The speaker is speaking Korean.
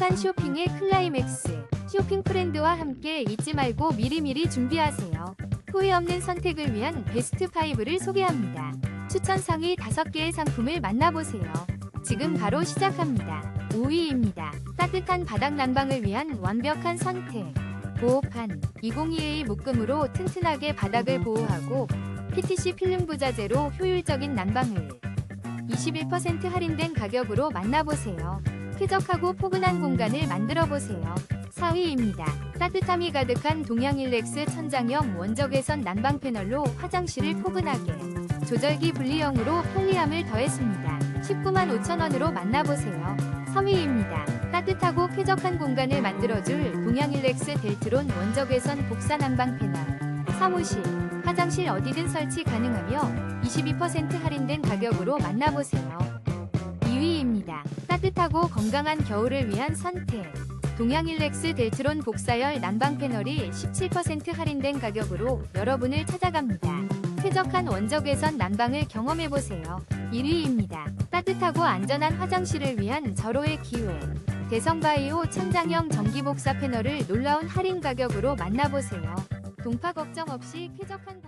따뜻한 쇼핑의 클라이맥스. 쇼핑 프렌드와 함께 잊지 말고 미리미리 준비하세요. 후회 없는 선택을 위한 베스트 5를 소개합니다. 추천 상위 5개의 상품을 만나보세요. 지금 바로 시작합니다. 5위입니다. 따뜻한 바닥 난방을 위한 완벽한 선택. 보호판 2022 묶음으로 튼튼하게 바닥을 보호하고 PTC 필름 부자재로 효율적인 난방을 21% 할인된 가격으로 만나보세요. 쾌적하고 포근한 공간을 만들어 보세요. 4위입니다. 따뜻함이 가득한 동양일렉스 천장형 원적외선 난방 패널로 화장실을 포근하게 조절기 분리형으로 편리함을 더했습니다. 19만 5천원으로 만나보세요. 3위입니다. 따뜻하고 쾌적한 공간을 만들어줄 동양일렉스 델트론 원적외선 복사 난방 패널 사무실, 화장실 어디든 설치 가능하며 22% 할인된 가격으로 만나보세요. 2위입니다. 따뜻하고 건강한 겨울을 위한 선택. 동양일렉스 델트론 복사열 난방 패널이 17% 할인된 가격으로 여러분을 찾아갑니다. 쾌적한 원적외선 난방을 경험해보세요. 1위입니다. 따뜻하고 안전한 화장실을 위한 절호의 기회. 대성바이오 천장형 전기복사 패널을 놀라운 할인 가격으로 만나보세요. 동파 걱정 없이 쾌적한